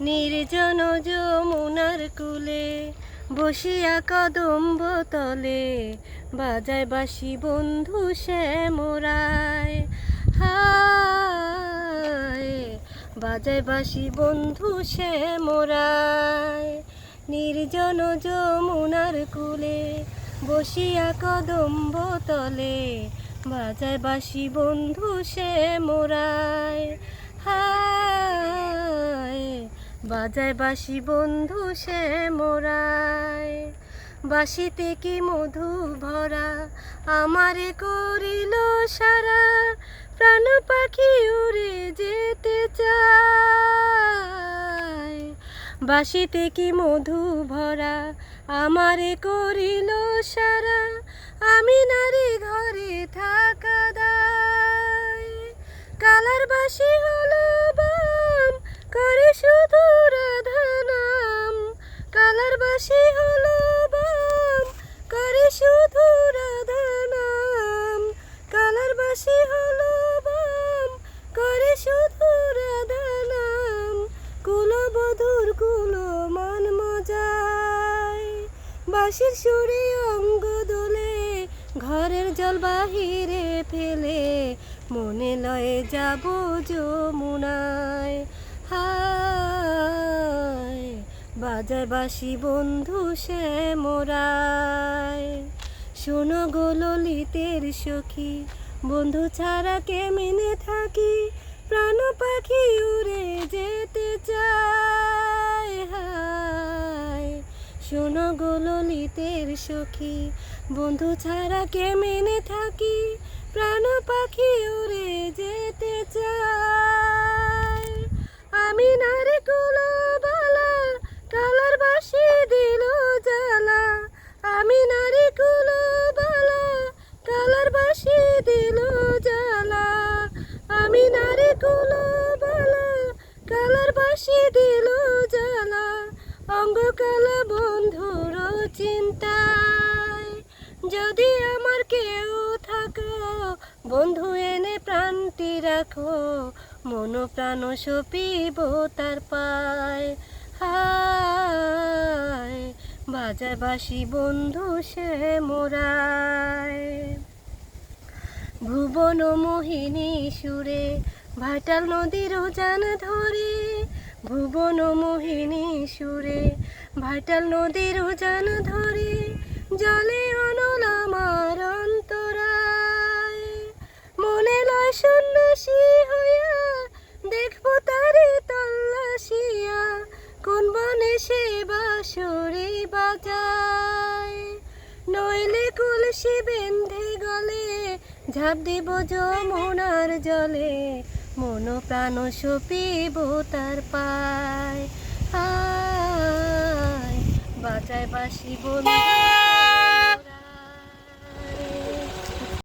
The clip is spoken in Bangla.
নির্জন যমুনার কুলে বসিয়া কদম্ব তলে বাজায় বাসি বন্ধু সে মোরায় হায়, বাজায় বাসি বন্ধু সে মোরায় নির্জন যমুনার কুলে বসিয়া কদম্ব তলে বাজায় বাসি বন্ধু সে মোরায় হায়, বাজায় বাসি বন্ধু সে মোরায়। বাসিতে কি মধু ভরা, আমারে করিল সারা। প্রাণ পাখি উড়ে যেতে চায়। বাসিতে কি মধু ভরা, আমারে করিল সারা। আমি নারী ঘরে থাকা দায়। কালার বাসি হলো করে শুধু রাধা নাম কালার বাসি হলো বাম। করে শুধু রাধা কালার বাসি হলো বাম। করে শুধু রাধা নাম কুলবধুর কুলো মান মজায়। বাঁশির সুরে অঙ্গ দোলে, ঘরের জল বাহিরে ফেলে। মনে লয়ে যাব যমুনায় বাজায় বাসি বন্ধু সে মোরায় শোনো গো ললিতের সখী, বন্ধু ছাড়া কে মেনে থাকি? প্রাণ পাখি উড়ে যেতে চায় হায়। শোনো গো ললিতের সখী, বন্ধু ছাড়া কে মেনে থাকি? প্রাণ পাখি উড়ে যেতে চায়। আমি নারে কুলো কালার বাসি দিল জ্বালা। অঙ্গ কালা বন্ধুর চিন্তায়। যদি আমার কেউ থাকো, বন্ধু এনে প্রাণটি রাখো, মন প্রাণ সপিব তার পায়। হায় বাজায় বাসি বন্ধু সে মোরায়। ভুবন মোহিনী সুরে ভাটাল নদীর জান ধরে, ভুবন মোহিনী সুরে। ভাটাল নদীর জান ধরে, জলে অনল আমার অন্তরায়। মনে লয় সন্ন্যাসী হইয়া দেখব তারে তল্লাশিয়া, কোন বনে সে বাঁশরি বাজায়। নইলে কলসি বেঁধে গলে, ঝাঁপ দিব যমুনার জলে। মন প্রাণ সপিব তার পায়। আয় বাঁচায় বাসি বন্ধু